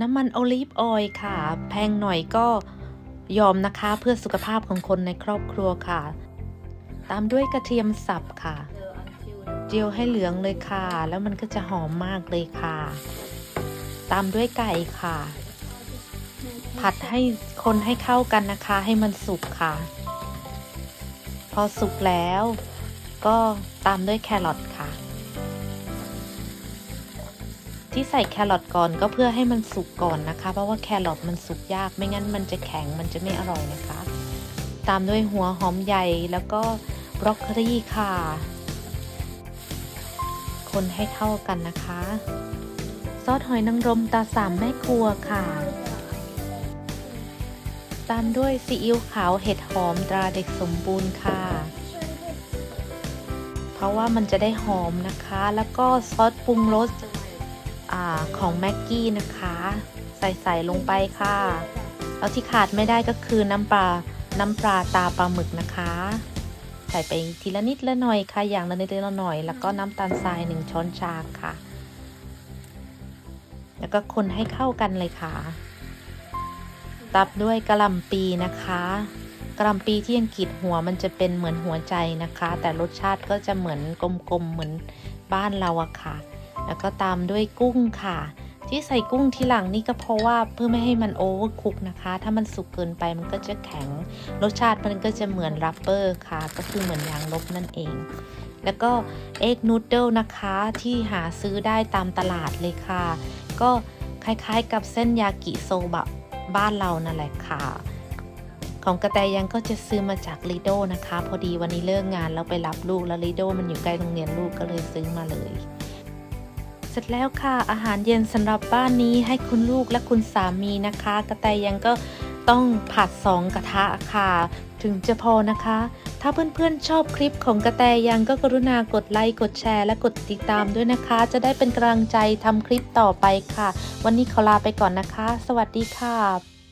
น้ำมันโอลิฟออยล์ค่ะ แพงหน่อยก็ยอมนะคะเพื่อสุขภาพของคนในครอบครัวค่ะ ตามด้วยกระเทียมสับค่ะ เจียวให้เหลืองเลยค่ะ แล้วมันก็จะหอมมากเลยค่ะ ตามด้วยไก่ค่ะ ผัดให้คนให้เข้ากันนะคะ ให้มันสุกค่ะ พอสุกแล้ว ก็ตามด้วยแครอทค่ะ ที่ใส่แครอทก่อนก็เพื่อให้มันสุกก่อนนะคะ เพราะว่าแครอทมันสุกยากไม่งั้นมันจะแข็งมันจะไม่อร่อยนะคะ ตามด้วยหัวหอมใหญ่แล้วก็บรอกโคลีค่ะ คนให้เข้ากันนะคะ ซอสหอยนางรมตาสามแม่ครัวค่ะ ตามด้วยซีอิ๊วขาวเห็ดหอมตราเด็กสมบูรณ์ค่ะ เพราะว่ามันจะได้หอมนะคะ แล้วก็ซอสปรุงรส อของแม็กกี้นะคะ ใส่ใส่ลงไปค่ะแล้วที่ขาดไม่ได้ก็คือน้ำปลา น้ำปลาตาปลาหมึกนะคะ ใส่ไปทีละนิดละหน่อยค่ะ อย่างละนิดละหน่อย แล้วก็น้ำตาลทรายหนึ่งช้อนชาค่ะ แล้วก็คนให้เข้ากันเลยค่ะ ตับด้วยกระหล่ำปีนะคะกระหล่ำปีที่อังกฤษหัวมันจะเป็นเหมือนหัวใจนะคะ แต่รสชาติก็จะเหมือนกลมๆเหมือนบ้านเราอะค่ะ แล้วก็ตามด้วยกุ้งค่ะ ที่ใส่กุ้งทีหลังนี่ก็เพราะว่าเพื่อไม่ให้มันโอเวอร์คุกนะคะ ถ้ามันสุกเกินไปมันก็จะแข็ง รสชาติมันก็จะเหมือนรับเบอร์ค่ะ ก็คือเหมือนยางลบนั่นเอง แล้วก็เอ็กนูดเดิลนะคะที่หาซื้อได้ตามตลาดเลยค่ะ ก็คล้ายๆ กับเส้นยากิโซบะบ้านเรานั่นแหละค่ะของกระแตยังก็จะซื้อมาจากลีโดนะคะ พอดีวันนี้เลิกงานแล้วไปรับลูกแล้วลีโดมันอยู่ใกล้โรงเรียนลูกก็เลยซื้อมาเลย สร็จแล้วค่ะ อาหารเย็นสำหรับบ้านนี้ให้คุณลูกและคุณสามีนะคะ กระแตยังก็ต้องผัดสองกระทะค่ะ ถึงจะพอนะคะ ถ้าเพื่อนๆชอบคลิปของกระแตยังก็กรุณากดไลค์กดแชร์และกดติดตามด้วยนะคะ จะได้เป็นกำลังใจทำคลิปต่อไปค่ะ วันนี้ขอลาไปก่อนนะคะ สวัสดีค่ะ